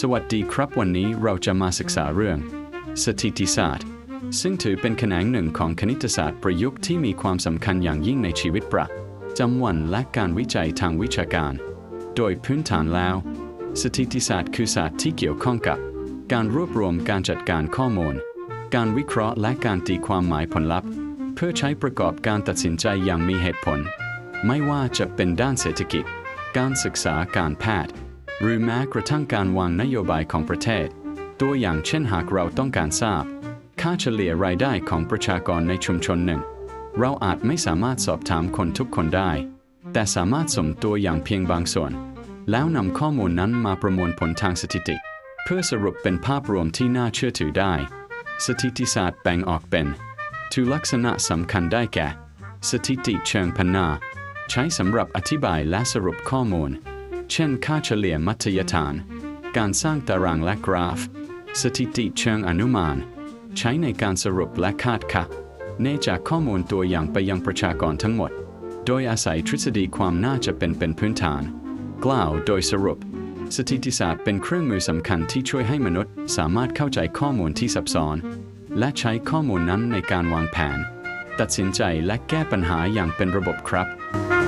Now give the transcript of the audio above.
สวัสดีครับวันนี้เราจะมาศึกษาเรื่อง สถิติศาสตร์ ซึ่งถือเป็นแขนงหนึ่งของคณิตศาสตร์ประยุกต์ที่มีความสำคัญอย่างยิ่งในชีวิตประจำวันและการวิจัยทางวิชาการ โดยพื้นฐานแล้ว สถิติศาสตร์คือศาสตร์ที่เกี่ยวข้องกับ การรวบรวมการจัดการข้อมูล การวิเคราะห์และการตีความหมายผลลัพธ์ เพื่อใช้ประกอบการตัดสินใจอย่างมีเหตุผล ไม่ว่าจะเป็นด้านเศรษฐกิจ การศึกษาการแพทย์ หรือแม้กระทั่งการวางนโยบายของประเทศ ตัวอย่างเช่นหากเราต้องการทราบ ค่าเฉลี่ยรายได้ของประชากรในชุมชนหนึ่ง เราอาจไม่สามารถสอบถามคนทุกคนได้ แต่สามารถสมตัวอย่างเพียงบางส่วน แล้วนำข้อมูลนั้นมาประมวลผลทางสถิติ เพื่อสรุปเป็นภาพรวมที่น่าเชื่อถือได้ สถิติศาสตร์แบ่งออกเป็นทุลักษณะสำคัญได้แก่ สถิติเชิงพนา ใช้สำหรับอธิบายและสรุปข้อมูล เช่นค่าเฉลี่ยมัธยฐาน การสร้างตารางและกราฟ สถิติเชิงอนุมาน ใช้ในการสรุปและคาดคะเนจากข้อมูลตัวอย่างไปยังประชากรทั้งหมด โดยอาศัยทฤษฎีความน่าจะเป็นเป็นพื้นฐาน กล่าวโดยสรุป สถิติศาสตร์เป็นเครื่องมือสำคัญที่ช่วยให้มนุษย์ สามารถเข้าใจข้อมูลที่ซับซ้อน และใช้ข้อมูลนั้นในการวางแผน ตัดสินใจและแก้ปัญหาอย่างเป็นระบบครับ